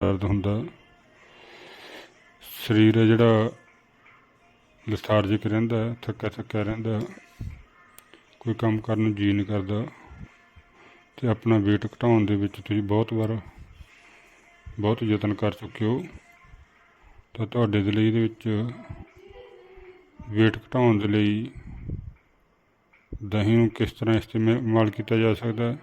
ਦਰਦ ਹੁੰਦਾ। ਸਰੀਰ ਹੈ ਜਿਹੜਾ ਲਥਾਰਜਿਕ ਰਹਿੰਦਾ ਹੈ, ਥੱਕਿਆ ਥੱਕਿਆ ਰਹਿੰਦਾ। ਕੋਈ ਕੰਮ ਕਰਨ ਨੂੰ ਜੀ ਨਹੀਂ ਕਰਦਾ। ਤੇ ਆਪਣਾ weight ਘਟਾਉਣ ਦੇ ਵਿੱਚ ਤੁਸੀਂ ਬਹੁਤ ਵਾਰ ਬਹੁਤ ਯਤਨ ਕਰ ਚੁੱਕੇ ਹੋ। ਤਾਂ ਤੁਹਾਡੇ ਦੇ ਲਈ ਇਹਦੇ ਵਿੱਚ weight ਘਟਾਉਣ ਦੇ ਲਈ ਦਹੀਂ ਨੂੰ ਕਿਸ ਤਰ੍ਹਾਂ ਇਸਤੇਮਾਲ ਕੀਤਾ ਜਾ ਸਕਦਾ ਹੈ?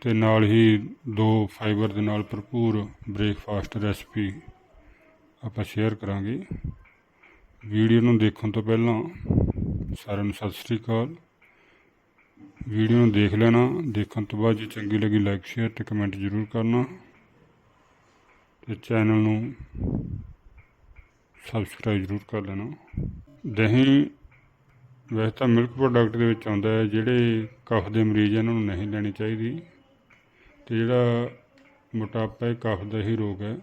ਤੇ ਨਾਲ ਹੀ ਦੋ ਫਾਈਬਰ ਦੇ ਨਾਲ ਭਰਪੂਰ ਬ੍ਰੇਕਫਾਸਟ ਰੈਸਪੀ ਆਪਾਂ ਸ਼ੇਅਰ ਕਰਾਂਗੇ। ਵੀਡੀਓ ਨੂੰ ਦੇਖਣ ਤੋਂ ਪਹਿਲਾਂ ਸਾਰਿਆਂ ਨੂੰ ਸਤਿ ਸ੍ਰੀ ਅਕਾਲ। ਵੀਡੀਓ ਨੂੰ ਦੇਖ ਲੈਣਾ, ਦੇਖਣ ਤੋਂ ਬਾਅਦ ਜੇ ਚੰਗੀ ਲੱਗੀ ਲਾਈਕ ਸ਼ੇਅਰ ਤੇ ਕਮੈਂਟ ਜ਼ਰੂਰ ਕਰਨਾ। ਤੇ ਚੈਨਲ ਨੂੰ ਸਬਸਕ੍ਰਾਈਬ ਜ਼ਰੂਰ ਕਰ ਲੈਣਾ। ਦਹੀਂ ਵੈਸੇ ਤਾਂ ਮਿਲਕ ਪ੍ਰੋਡਕਟ ਦੇ ਵਿੱਚ ਆਉਂਦਾ ਹੈ, ਜਿਹੜੇ ਕਫ ਦੇ ਮਰੀਜ਼ ਇਹਨਾਂ ਨੂੰ ਨਹੀਂ ਲੈਣੀ ਚਾਹੀਦੀ। ਤੇ ਜਿਹੜਾ ਮੋਟਾਪਾ ਇਹ ਕਫ ਦਾ ਹੀ ਰੋਗ ਹੈ।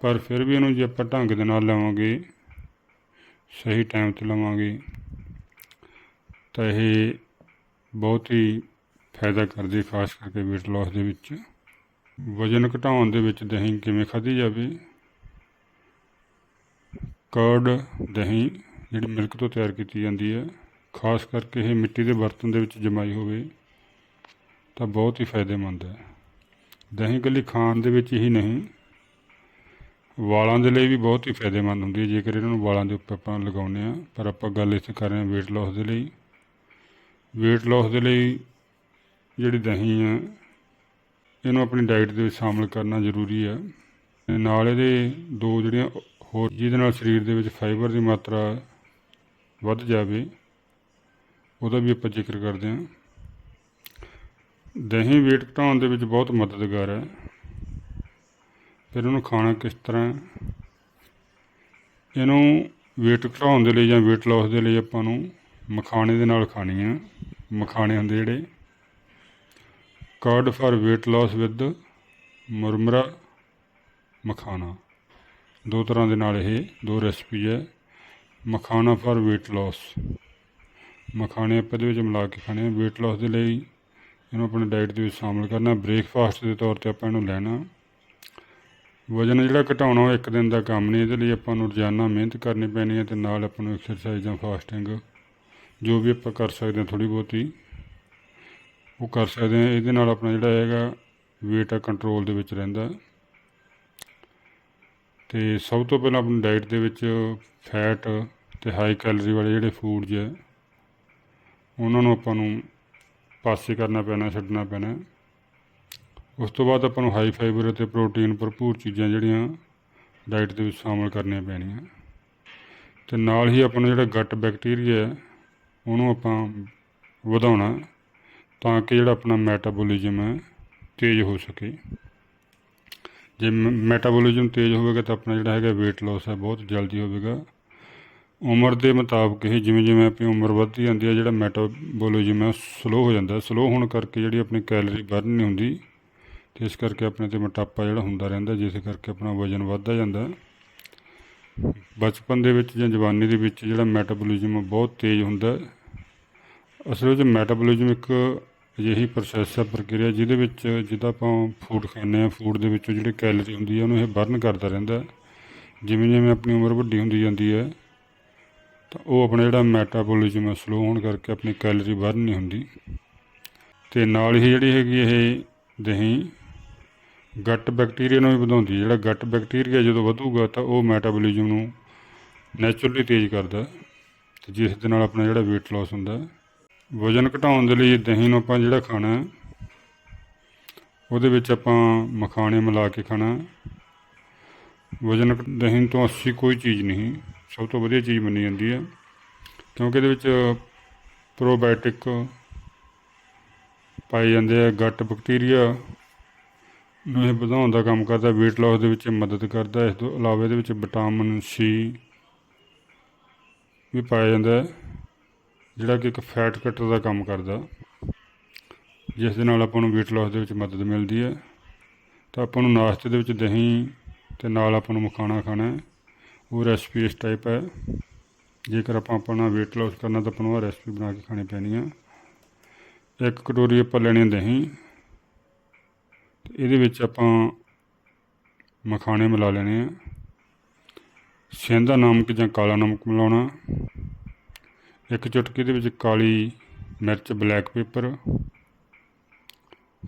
ਪਰ ਫਿਰ ਵੀ ਇਹਨੂੰ ਜੇ ਆਪਾਂ ਢੰਗ ਦੇ ਨਾਲ ਲਵਾਂਗੇ, ਸਹੀ ਟਾਈਮ ਤੇ ਲਵਾਂਗੇ, ਤਾਂ ਇਹ ਬਹੁਤ ਹੀ ਫਾਇਦਾ ਕਰਦੀ ਖਾਸ ਕਰਕੇ weight loss ਦੇ ਵਿੱਚ। ਵਜਨ ਘਟਾਉਣ ਦੇ ਵਿੱਚ ਦਹੀਂ ਕਿਵੇਂ ਖਾਧੀ ਜਾਵੇ ਕਰਡ ਦਹੀਂ ਜਿਹੜੀ ਮਿਲਕ ਤੋਂ ਤਿਆਰ ਕੀਤੀ ਜਾਂਦੀ ਹੈ, ਖਾਸ ਕਰਕੇ ਇਹ ਮਿੱਟੀ ਦੇ ਬਰਤਨ ਦੇ ਵਿੱਚ ਜਮਾਈ ਹੋਵੇ। ਤਾਂ ਬਹੁਤ ਹੀ ਫਾਇਦੇਮੰਦ ਹੈ। ਦਹੀਂ ਇਕੱਲੀ ਖਾਣ ਦੇ ਵਿੱਚ ਹੀ ਨਹੀਂ, ਵਾਲਾਂ ਦੇ ਲਈ ਵੀ ਬਹੁਤ ਹੀ ਫਾਇਦੇਮੰਦ ਹੁੰਦੀ ਹੈ। ਜੇਕਰ ਇਹਨਾਂ ਨੂੰ ਵਾਲਾਂ ਦੇ ਉੱਪਰ ਆਪਾਂ ਲਗਾਉਂਦੇ ਆ ਪਰ ਆਪਾਂ ਗੱਲ ਇੱਥੇ ਕਰ ਰਹੇ ਹਾਂ weight loss ਦੇ ਲਈ। weight loss ਦੇ ਲਈ ਜਿਹੜੀ ਦਹੀਂ ਆ ਇਹਨੂੰ ਆਪਣੀ ਡਾਈਟ ਦੇ ਵਿੱਚ ਸ਼ਾਮਲ ਕਰਨਾ ਜ਼ਰੂਰੀ ਆ ਨਾਲ ਇਹਦੇ ਦੋ ਜਿਹੜੀਆਂ ਹੋਰ, ਜਿਹਦੇ ਨਾਲ ਸਰੀਰ ਦੇ ਵਿੱਚ ਫਾਈਬਰ ਦੀ ਮਾਤਰਾ ਵੱਧ ਜਾਵੇ, ਉਹਦਾ ਵੀ ਆਪਾਂ ਜ਼ਿਕਰ ਕਰਦੇ ਹਾਂ। ਦਹੀਂ weight ਘਟਾਉਣ ਦੇ ਵਿੱਚ ਬਹੁਤ ਮਦਦਗਾਰ ਹੈ। ਫਿਰ ਇਹਨੂੰ ਖਾਣਾ ਕਿਸ ਤਰ੍ਹਾਂ ਇਹਨੂੰ weight ਘਟਾਉਣ ਦੇ ਲਈ ਜਾਂ weight loss ਦੇ ਲਈ ਆਪਾਂ ਨੂੰ ਮਖਾਣੇ ਦੇ ਨਾਲ ਖਾਣੀ ਹੈ। ਮਖਾਣੇ ਹੁੰਦੇ ਜਿਹੜੇ। Curd for weight loss with ਮੁਰਮਰਾ ਮਖਾਣਾ। ਦੋ ਤਰ੍ਹਾਂ ਦੇ ਨਾਲ ਇਹ, ਦੋ ਰੈਸਪੀ ਹੈ। ਮਖਾਣਾ ਫਾਰ weight loss ਮਖਾਣੇ ਆਪਾਂ ਇਹਦੇ ਵਿੱਚ ਮਿਲਾ ਕੇ ਖਾਣੇ ਆ। weight loss ਦੇ ਲਈ ਇਹਨੂੰ ਆਪਣੀ ਡਾਈਟ ਦੇ ਵਿੱਚ ਸ਼ਾਮਲ ਕਰਨਾ ਬ੍ਰੇਕਫਾਸਟ ਦੇ ਤੌਰ ਤੇ ਆਪਾਂ ਇਹਨੂੰ ਲੈਣਾ। ਵਜਨ ਜਿਹੜਾ ਘਟਾਉਣਾ ਉਹ ਇੱਕ ਦਿਨ ਦਾ ਕੰਮ ਨਹੀਂ, ਇਹਦੇ ਲਈ ਆਪਾਂ ਨੂੰ ਰੋਜ਼ਾਨਾ ਮਿਹਨਤ ਕਰਨੀ ਪੈਣੀ ਹੈ ਤੇ ਨਾਲ ਆਪਾਂ ਨੂੰ ਐਕਸਰਸਾਈਜ਼ ਜਾਂ ਫਾਸਟਿੰਗ ਜੋ ਵੀ ਆਪਾਂ ਕਰ ਸਕਦੇ ਹਾਂ ਥੋੜੀ ਬਹੁਤੀ, ਉਹ ਕਰ ਸਕਦੇ ਹਾਂ। ਇਹਦੇ ਨਾਲ ਆਪਣਾ ਜਿਹੜਾ ਹੈਗਾ weight ਆ ਕੰਟਰੋਲ ਦੇ ਵਿੱਚ ਰਹਿੰਦਾ। ਤੇ ਸਭ ਤੋਂ ਪਹਿਲਾਂ ਆਪਣੀ ਡਾਈਟ ਦੇ ਵਿੱਚ ਫੈਟ ਤੇ ਹਾਈ ਕੈਲਰੀ ਵਾਲੇ ਜਿਹੜੇ ਫੂਡਸ ਹੈ ਉਹਨਾਂ ਨੂੰ ਆਪਾਂ ਨੂੰ ਪਾਸੇ ਕਰਨਾ ਪੈਣਾ, ਛੱਡਣਾ ਪੈਣਾ। ਉਸ ਤੋਂ ਬਾਅਦ ਆਪਾਂ ਨੂੰ ਹਾਈ ਫਾਈਬਰ ਅਤੇ ਪ੍ਰੋਟੀਨ ਭਰਪੂਰ ਚੀਜ਼ਾਂ ਜਿਹੜੀਆਂ ਡਾਈਟ ਦੇ ਵਿੱਚ ਸ਼ਾਮਲ ਕਰਨੀਆਂ ਪੈਣੀਆਂ। ਤੇ ਨਾਲ ਹੀ ਆਪਣਾ ਜਿਹੜਾ ਗੱਟ ਬੈਕਟੀਰੀਆ ਹੈ, ਉਹਨੂੰ ਆਪਾਂ ਵਧਾਉਣਾ ਤਾਂ ਕਿ ਜਿਹੜਾ ਆਪਣਾ ਮੈਟਾਬੋਲਿਜ਼ਮ ਹੈ, ਤੇਜ਼ ਹੋ ਸਕੇ। ਜੇ ਮੈਟਾਬੋਲਿਜ਼ਮ ਤੇਜ਼ ਹੋਵੇਗਾ ਤਾਂ ਆਪਣਾ ਜਿਹੜਾ ਹੈਗਾ weight loss ਹੈ, ਬਹੁਤ ਜਲਦੀ ਹੋਵੇਗਾ। ਉਮਰ ਦੇ ਮੁਤਾਬਕ ਇਹ ਜਿਵੇਂ ਜਿਵੇਂ ਆਪਣੀ ਉਮਰ ਵੱਧਦੀ ਜਾਂਦੀ ਹੈ, ਜਿਹੜਾ ਮੈਟਾਬੋਲਿਜ਼ਮ ਹੈ ਸਲੋ ਹੋ ਜਾਂਦਾ ਸਲੋ ਹੋਣ ਕਰਕੇ ਜਿਹੜੀ ਆਪਣੀ ਕੈਲਰੀ ਬਰਨ ਨਹੀਂ ਹੁੰਦੀ, ਤੇ ਇਸ ਕਰਕੇ ਆਪਣੇ ਤੇ ਮੋਟਾਪਾ ਜਿਹੜਾ ਹੁੰਦਾ ਰਹਿੰਦਾ ਜਿਸ ਕਰਕੇ ਆਪਣਾ ਵਜ਼ਨ ਵੱਧਦਾ ਜਾਂਦਾ ਬਚਪਨ ਦੇ ਵਿੱਚ ਜਾਂ ਜਵਾਨੀ ਦੇ ਵਿੱਚ ਜਿਹੜਾ ਮੈਟਾਬੋਲਿਜ਼ਮ ਬਹੁਤ ਤੇਜ਼ ਹੁੰਦਾ ਅਸਲ ਵਿੱਚ ਮੈਟਾਬੋਲਿਜ਼ਮ ਇੱਕ ਅਜਿਹੀ ਪ੍ਰੋਸੈਸ ਹੈ, ਪ੍ਰਕਿਰਿਆ ਜਿਹਦੇ ਵਿੱਚ ਜਿੱਦਾਂ ਆਪਾਂ ਫੂਡ ਖਾਂਦੇ ਆ ਫੂਡ ਦੇ ਵਿੱਚੋਂ ਜਿਹੜੀ ਕੈਲਰੀ ਹੁੰਦੀ ਹੈ, ਉਹਨੂੰ ਇਹ ਬਰਨ ਕਰਦਾ ਰਹਿੰਦਾ ਜਿਵੇਂ ਜਿਵੇਂ ਆਪਣੀ ਉਮਰ ਵੱਡੀ ਹੁੰਦੀ ਜਾਂਦੀ ਹੈ ਤਾਂ ਉਹ ਆਪਣਾ ਜਿਹੜਾ ਮੈਟਾਬੋਲਿਜ਼ਮ ਹੈ ਸਲੋ ਹੋਣ ਕਰਕੇ ਆਪਣੀ ਕੈਲਰੀ ਬਰਨ ਨਹੀਂ ਹੁੰਦੀ। ਤੇ ਨਾਲ ਹੀ ਜਿਹੜੀ ਹੈਗੀ ਇਹ ਦਹੀਂ ਗੱਟ ਬੈਕਟੀਰੀਆ ਨੂੰ ਵੀ ਵਧਾਉਂਦੀ ਜਿਹੜਾ ਗੱਟ ਬੈਕਟੀਰੀਆ ਜਦੋਂ ਵਧੂਗਾ ਤਾਂ ਉਹ ਮੈਟਾਬੋਲਿਜ਼ਮ ਨੂੰ ਨੈਚੁਰਲੀ ਤੇਜ਼ ਕਰਦਾ ਤੇ ਜਿਸ ਦੇ ਨਾਲ ਆਪਣਾ ਜਿਹੜਾ weight loss ਹੁੰਦਾ ਵਜ਼ਨ ਘਟਾਉਣ ਦੇ ਲਈ ਦਹੀਂ ਨੂੰ ਆਪਾਂ ਜਿਹੜਾ ਖਾਣਾ ਉਹਦੇ ਵਿੱਚ ਆਪਾਂ ਮਖਾਣੇ ਮਿਲਾ ਕੇ ਖਾਣਾ ਵਜ਼ਨ ਦਹੀਂ ਤੋਂ ਅੱਛੀ ਕੋਈ ਚੀਜ਼ ਨਹੀਂ। ਸਭ ਤੋਂ ਵਧੀਆ ਚੀਜ਼ ਮੰਨੀ ਜਾਂਦੀ ਹੈ, ਕਿਉਂਕਿ ਇਹਦੇ ਵਿੱਚ ਪ੍ਰੋਬਾਇਓਟਿਕ ਪਾਏ ਜਾਂਦੇ ਆ ਗੱਟ ਬੈਕਟੀਰੀਆ ਨੂੰ ਇਹ ਵਧਾਉਣ ਦਾ ਕੰਮ ਕਰਦਾ, weight loss ਦੇ ਵਿੱਚ ਮਦਦ ਕਰਦਾ, ਇਸ ਤੋਂ ਇਲਾਵਾ ਇਹਦੇ ਵਿੱਚ ਵਿਟਾਮਿਨ ਸੀ ਵੀ ਪਾਇਆ ਜਾਂਦਾ ਜਿਹੜਾ ਕਿ ਇੱਕ ਫੈਟ ਕੱਟਰ ਦਾ ਕੰਮ ਕਰਦਾ, ਜਿਸ ਦੇ ਨਾਲ ਆਪਾਂ ਨੂੰ weight loss ਦੇ ਵਿੱਚ ਮਦਦ ਮਿਲਦੀ ਹੈ, ਤਾਂ ਆਪਾਂ ਨੂੰ ਨਾਸ਼ਤੇ ਦੇ ਵਿੱਚ ਦਹੀਂ ਤੇ ਨਾਲ ਆਪਾਂ ਨੂੰ ਮਖਾਣਾ ਖਾਣਾ ਹੈ। ਉਹ ਰੈਸਪੀ ਇਸ ਟਾਈਪ ਹੈ। ਜੇਕਰ ਆਪਾਂ ਆਪਣਾ weight loss ਕਰਨਾ ਤਾਂ ਆਪਾਂ ਨੂੰ ਉਹ ਰੈਸਪੀ ਬਣਾ ਕੇ ਖਾਣੀ ਪੈਣੀ ਆ। ਇੱਕ ਕਟੋਰੀ ਆਪਾਂ ਲੈਣੀ ਹੈ ਦਹੀਂ। ਤੇ ਇਹਦੇ ਵਿੱਚ ਆਪਾਂ ਮਖਾਣੇ ਮਿਲਾ ਲੈਣੇ ਆ। ਸੇਂਦਾ ਨਮਕ ਜਾਂ ਕਾਲਾ ਨਮਕ ਮਿਲਾਉਣਾ। ਇੱਕ ਚੁਟਕੀ ਦੇ ਵਿੱਚ ਕਾਲੀ ਮਿਰਚ ਬਲੈਕ ਪੇਪਰ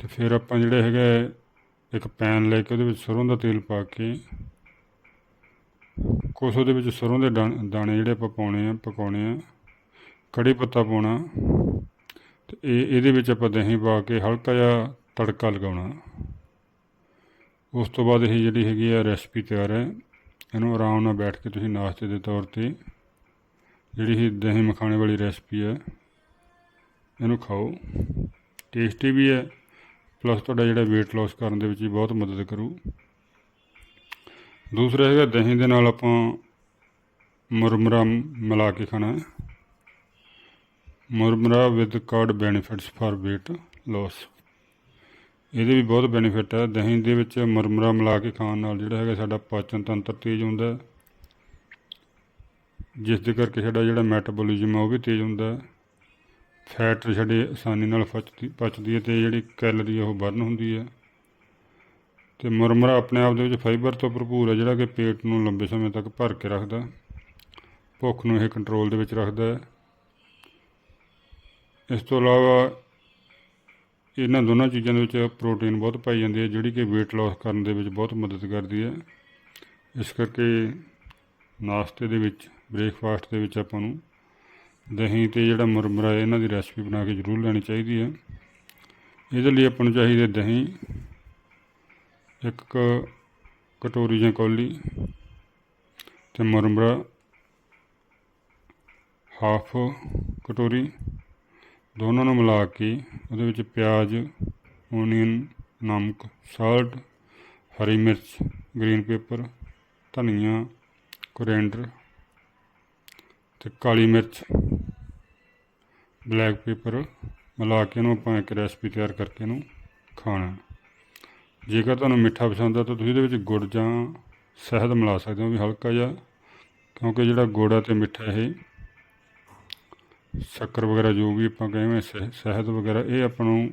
ਤੇ ਫਿਰ ਆਪਾਂ ਜਿਹੜਾ ਹੈਗਾ ਇੱਕ ਪੈਨ ਲੈ ਕੇ ਉਹਦੇ ਵਿੱਚ ਸਰੋਂ ਦਾ ਤੇਲ ਪਾ ਕੇ ਕੁਛ ਉਹਦੇ ਵਿੱਚ ਸਰੋਂ ਦੇ ਦਾਣ- ਦਾਣੇ ਜਿਹੜੇ ਆਪਾਂ ਪਾਉਣੇ ਆ, ਪਕਾਉਣੇ ਆ, ਕੜੀ ਪੱਤਾ ਪਾਉਣਾ, ਤੇ ਇਹ, ਇਹਦੇ ਵਿੱਚ ਆਪਾਂ ਦਹੀਂ ਪਾ ਕੇ ਹਲਕਾ ਜਿਹਾ ਤੜਕਾ ਲਗਾਉਣਾ। ਉਸ ਤੋਂ ਬਾਅਦ ਇਹ ਜਿਹੜੀ ਹੈਗੀ ਆ ਰੈਸਪੀ ਤਿਆਰ ਹੈ, ਇਹਨੂੰ ਆਰਾਮ ਨਾਲ ਬੈਠ ਕੇ ਤੁਸੀਂ ਨਾਸ਼ਤੇ ਦੇ ਤੌਰ ਤੇ ਜਿਹੜੀ ਇਹ ਦਹੀਂ ਮਖਾਣੇ ਵਾਲੀ ਰੈਸਪੀ ਹੈ, ਇਹਨੂੰ ਖਾਓ। ਟੇਸਟੀ ਵੀ ਹੈ ਪਲੱਸ ਤੁਹਾਡਾ ਜਿਹੜਾ weight loss ਕਰਨ ਦੇ ਵਿੱਚ ਵੀ ਬਹੁਤ ਮਦਦ ਕਰੂ। ਦੂਸਰਾ ਹੈਗਾ ਦਹੀਂ ਦੇ ਨਾਲ ਆਪਾਂ ਮੁਰਮਰਾ ਮਿਲਾ ਕੇ ਖਾਣਾ ਹੈ। ਮੁਰਮਰਾ with curd benefits for weight loss ਇਹਦੇ ਵੀ ਬਹੁਤ ਬੈਨੀਫਿਟ ਹੈ। ਦਹੀਂ ਦੇ ਵਿੱਚ ਮੁਰਮਰਾ ਮਿਲਾ ਕੇ ਖਾਣ ਨਾਲ ਜਿਹੜਾ ਹੈਗਾ ਸਾਡਾ ਪਾਚਨ ਤੰਤਰ ਤੇਜ਼ ਹੁੰਦਾ ਜਿਸ ਦੇ ਕਰਕੇ ਸਾਡਾ ਜਿਹੜਾ ਮੈਟਾਬੋਲਿਜ਼ਮ ਆ ਉਹ ਵੀ ਤੇਜ਼ ਹੁੰਦਾ ਫੈਟ ਸਾਡੇ ਆਸਾਨੀ ਨਾਲ ਪਚਦੀ ਪਚਦੀ ਹੈ ਤੇ ਜਿਹੜੀ ਕੈਲਰੀ ਹੈ ਉਹ ਬਰਨ ਹੁੰਦੀ ਹੈ। ਤੇ ਮੁਰਮਰਾ ਆਪਣੇ ਆਪ ਦੇ ਵਿੱਚ ਫਾਈਬਰ ਤੋਂ ਭਰਪੂਰ ਹੈ, ਜਿਹੜਾ ਕਿ ਪੇਟ ਨੂੰ ਲੰਬੇ ਸਮੇਂ ਤੱਕ ਭਰ ਕੇ ਰੱਖਦਾ ਭੁੱਖ ਨੂੰ ਇਹ ਕੰਟਰੋਲ ਦੇ ਵਿੱਚ ਰੱਖਦਾ ਹੈ। ਇਸ ਤੋਂ ਇਲਾਵਾ ਇਹਨਾਂ ਦੋਨਾਂ ਚੀਜ਼ਾਂ ਦੇ ਵਿੱਚ ਪ੍ਰੋਟੀਨ ਬਹੁਤ ਪਾਈ ਜਾਂਦੀ ਹੈ, ਜਿਹੜੀ ਕਿ weight loss ਕਰਨ ਦੇ ਵਿੱਚ ਬਹੁਤ ਮਦਦ ਕਰਦੀ ਹੈ। ਇਸ ਕਰਕੇ ਨਾਸ਼ਤੇ ਦੇ ਵਿੱਚ ਬ੍ਰੇਕਫਾਸਟ ਦੇ ਵਿੱਚ ਆਪਾਂ ਨੂੰ ਦਹੀਂ ਤੇ ਜਿਹੜਾ ਮੁਰਮਰਾ ਹੈ, ਇਹਨਾਂ ਦੀ ਰੈਸਪੀ ਬਣਾ ਕੇ ਜ਼ਰੂਰ ਲੈਣੀ ਚਾਹੀਦੀ ਹੈ। ਇਹਦੇ ਲਈ ਆਪਾਂ ਨੂੰ ਚਾਹੀਦਾ ਦਹੀਂ ਇੱਕ ਕਟੋਰੀ ਜਾਂ ਕੌਲੀ ਤੇ ਮੁਰਮਰਾ ਹਾਫ ਕਟੋਰੀ, ਦੋਨਾਂ ਨੂੰ ਮਿਲਾ ਕੇ ਉਹਦੇ ਵਿੱਚ ਪਿਆਜ਼, ਓਨੀਅਨ, ਨਮਕ, ਸਾਲਟ, ਹਰੀ ਮਿਰਚ, ਗ੍ਰੀਨ ਪੇਪਰ, ਧਨੀਆ, ਕੋਰੀਐਂਡਰ ਤੇ ਕਾਲੀ ਮਿਰਚ, ਬਲੈਕ ਪੇਪਰ ਮਿਲਾ ਕੇ ਇਹਨੂੰ ਆਪਾਂ ਇੱਕ ਰੈਸਪੀ ਤਿਆਰ ਕਰਕੇ ਇਹਨੂੰ ਖਾਣਾ ਜੇਕਰ ਤੁਹਾਨੂੰ ਮਿੱਠਾ ਪਸੰਦ ਆ ਤਾਂ ਤੁਸੀਂ ਇਹਦੇ ਵਿੱਚ ਗੁੜ ਜਾਂ ਸ਼ਹਿਦ ਮਿਲਾ ਸਕਦੇ ਹੋ ਵੀ ਹਲਕਾ ਜਿਹਾ, ਕਿਉਂਕਿ ਜਿਹੜਾ ਗੁੜ ਆ ਤੇ ਮਿੱਠਾ ਇਹ ਸ਼ੱਕਰ ਵਗੈਰਾ ਜੋ ਵੀ ਆਪਾਂ ਕਹਿੰਦੇ ਸ਼ਹਿ- ਸ਼ਹਿਦ ਵਗੈਰਾ, ਇਹ ਆਪਾਂ ਨੂੰ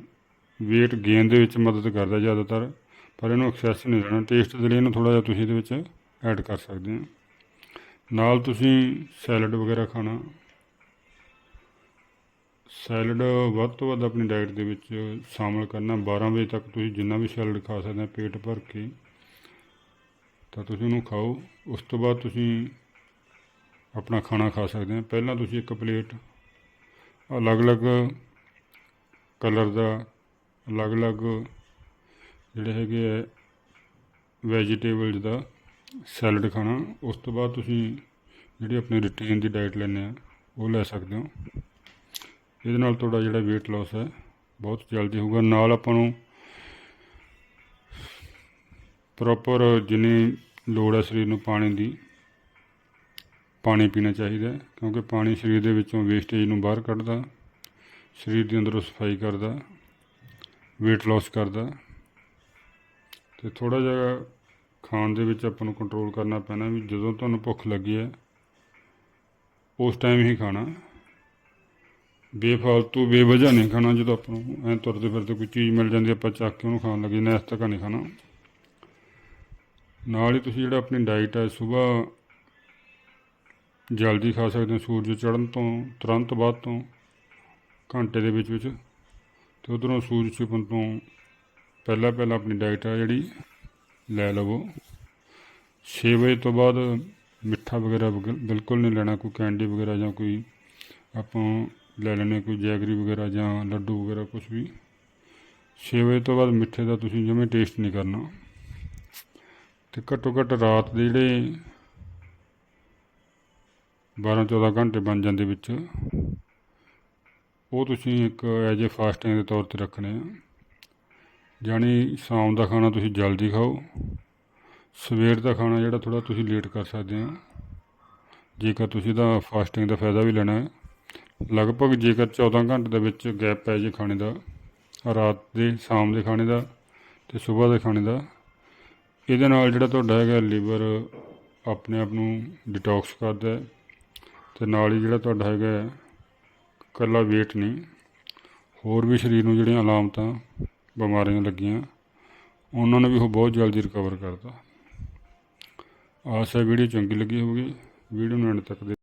weight gain ਦੇ ਵਿੱਚ ਮਦਦ ਕਰਦਾ ਜ਼ਿਆਦਾਤਰ, ਪਰ ਇਹਨੂੰ ਐਕਸੈਸ ਨਹੀਂ ਲੈਣਾ ਟੇਸਟ ਦੇ ਲਈ ਇਹਨੂੰ ਥੋੜਾ ਜਿਹਾ ਤੁਸੀਂ ਇਹਦੇ ਵਿੱਚ ਐਡ ਕਰ ਸਕਦੇ ਹੋ। ਨਾਲ ਤੁਸੀਂ ਸੈਲਡ ਵਗੈਰਾ ਖਾਣਾ ਸੈਲਡ ਵੱਧ ਤੋਂ ਵੱਧ ਆਪਣੀ ਡਾਈਟ ਦੇ ਵਿੱਚ ਸ਼ਾਮਲ ਕਰਨਾ। 12 ਵਜੇ ਤੱਕ ਤੁਸੀਂ ਜਿੰਨਾ ਵੀ ਸੈਲਡ ਖਾ ਸਕਦੇ ਹੋ ਪੇਟ ਭਰ ਕੇ, ਤਾਂ ਤੁਸੀਂ ਉਹਨੂੰ ਖਾਓ। ਉਸ ਤੋਂ ਬਾਅਦ ਤੁਸੀਂ ਆਪਣਾ ਖਾਣਾ ਖਾ ਸਕਦੇ ਹੋ। ਪਹਿਲਾਂ ਤੁਸੀਂ ਇੱਕ ਪਲੇਟ ਅਲੱਗ-ਅਲੱਗ ਕਲਰ ਦਾ ਅਲੱਗ-ਅਲੱਗ ਜਿਹੜੇ ਹੈਗੇ ਆ ਵੈਜੀਟੇਬਲਸ ਦਾ ਸੈਲਡ ਖਾਣਾ। ਉਸ ਤੋਂ ਬਾਅਦ ਤੁਸੀਂ ਜਿਹੜੀ ਆਪਣੀ ਰੂਟੀਨ ਦੀ ਡਾਈਟ ਲੈਂਦੇ ਆ ਉਹ ਲੈ ਸਕਦੇ ਹੋ। ਇਹਦੇ ਨਾਲ ਤੁਹਾਡਾ ਜਿਹੜਾ weight loss ਹੈ, ਬਹੁਤ ਜਲਦੀ ਹੋਊਗਾ। ਨਾਲ ਆਪਾਂ ਨੂੰ ਪ੍ਰੋਪਰ ਜਿੰਨੀ ਲੋੜ ਹੈ ਸਰੀਰ ਨੂੰ ਪਾਣੀ ਦੀ, ਪਾਣੀ ਪੀਣਾ ਚਾਹੀਦਾ ਕਿਉਂਕਿ ਪਾਣੀ ਸਰੀਰ ਦੇ ਵਿੱਚੋਂ ਵੇਸਟੇਜ ਨੂੰ ਬਾਹਰ ਕੱਢਦਾ, ਸਰੀਰ ਦੇ ਅੰਦਰੋਂ ਸਫ਼ਾਈ ਕਰਦਾ, weight loss ਕਰਦਾ। ਤੇ ਥੋੜਾ ਜਿਹਾ ਖਾਣ ਦੇ ਵਿੱਚ ਆਪਾਂ ਨੂੰ ਕੰਟਰੋਲ ਕਰਨਾ ਪੈਣਾ ਵੀ ਜਦੋਂ ਤੁਹਾਨੂੰ ਭੁੱਖ ਲੱਗੀ ਹੈ, ਉਸ ਟਾਈਮ ਹੀ ਖਾਣਾ। ਬੇਫਾਲਤੂ, ਬੇਵਜ੍ਹਾ ਨਹੀਂ ਖਾਣਾ ਜਦੋਂ ਆਪਾਂ ਨੂੰ। ਐਂ ਤੁਰਦੇ ਫਿਰਦੇ ਕੋਈ ਚੀਜ਼ ਮਿਲ ਜਾਂਦੀ, ਆਪਾਂ ਚੱਕ ਕੇ ਉਹਨੂੰ ਖਾਣ ਲੱਗੇ ਨੈਸ ਤੱਕ ਨਹੀਂ ਖਾਣਾ। ਨਾਲ ਹੀ ਤੁਸੀਂ ਜਿਹੜਾ ਆਪਣੀ ਡਾਈਟ ਹੈ ਸਵੇਰ ਜਲਦੀ ਖਾ ਸਕਦੇ ਹੋ, ਸੂਰਜ ਚੜ੍ਹਨ ਤੋਂ ਤੁਰੰਤ ਬਾਅਦ ਤੋਂ, ਘੰਟੇ ਦੇ ਵਿੱਚ ਵਿੱਚ। ਤੇ ਉਧਰੋਂ ਸੂਰਜ ਛਿਪਣ ਤੋਂ ਪਹਿਲਾਂ ਪਹਿਲਾਂ ਆਪਣੀ ਡਾਈਟ ਆ ਜਿਹੜੀ, ਲੈ ਲਵੋ। 6 ਵਜੇ ਤੋਂ ਬਾਅਦ ਮਿੱਠਾ ਵਗੈਰਾ ਬਿਲ- ਬਿਲਕੁਲ ਨਹੀਂ ਲੈਣਾ, ਕੋਈ ਕੈਂਡੀ ਵਗੈਰਾ ਜਾਂ ਕੋਈ ਆਪਾਂ ਲੈ ਲੈਣੇ, ਕੋਈ ਜੈਗਰੀ ਵਗੈਰਾ ਜਾਂ ਲੱਡੂ ਵਗੈਰਾ ਕੁਝ ਵੀ। 6 ਵਜੇ ਤੋਂ ਬਾਅਦ ਮਿੱਠੇ ਦਾ ਤੁਸੀਂ ਜਮੇ ਟੇਸਟ ਨਹੀਂ ਕਰਨਾ। ਤੇ ਘੱਟੋ ਘੱਟ ਰਾਤ ਦੇ ਜਿਹੜੇ 12 14 ਘੰਟੇ ਬਣ ਜਾਂਦੇ ਵਿੱਚ, ਉਹ ਤੁਸੀਂ ਇੱਕ ਐਜ ਏ ਫਾਸਟਿੰਗ ਦੇ ਤੌਰ ਤੇ ਰੱਖਣੇ ਆ। ਜਾਣੀ ਸ਼ਾਮ ਦਾ ਖਾਣਾ ਤੁਸੀਂ ਜਲਦੀ ਖਾਓ। ਸਵੇਰ ਦਾ ਖਾਣਾ ਜਿਹੜਾ ਥੋੜਾ ਤੁਸੀਂ ਲੇਟ ਕਰ ਸਕਦੇ ਆ। ਜੇਕਰ ਤੁਸੀਂ ਦਾ ਫਾਸਟਿੰਗ ਦਾ ਫਾਇਦਾ ਵੀ ਲੈਣਾ ਹੈ। ਲਗਭਗ ਜੇਕਰ 14 ਘੰਟੇ ਦੇ ਵਿੱਚ ਗੈਪ ਪੈ ਜੇ ਖਾਣੇ ਦਾ ਰਾਤ ਦੇ ਸ਼ਾਮ ਦੇ ਖਾਣੇ ਦਾ ਤੇ ਸਵੇਰ ਦੇ ਖਾਣੇ ਦਾ ਇਹਦੇ ਨਾਲ ਜਿਹੜਾ ਤੁਹਾਡਾ ਹੈਗਾ ਲੀਵਰ ਆਪਣੇ ਆਪ ਨੂੰ ਡਿਟੌਕਸ ਕਰਦਾ ਹੈ ਤੇ ਨਾਲ ਹੀ ਜਿਹੜਾ ਤੁਹਾਡਾ ਹੈਗਾ ਹੈ, ਇਕੱਲਾ weight ਨਹੀਂ ਹੋਰ ਵੀ ਸਰੀਰ ਨੂੰ ਜਿਹੜੀਆਂ ਅਲਾਮਤਾਂ ਬਿਮਾਰੀਆਂ ਲੱਗੀਆਂ ਉਹਨਾਂ ਨੂੰ ਵੀ ਉਹ ਬਹੁਤ ਜਲਦੀ ਰਿਕਵਰ ਕਰਦਾ। ਆਸ ਹੈ ਵੀਡੀਓ ਚੰਗੀ ਲੱਗੀ ਹੋਊਗੀ ਵੀਡੀਓ ਨੂੰ ਐਂਡ ਤੱਕ ਦੇ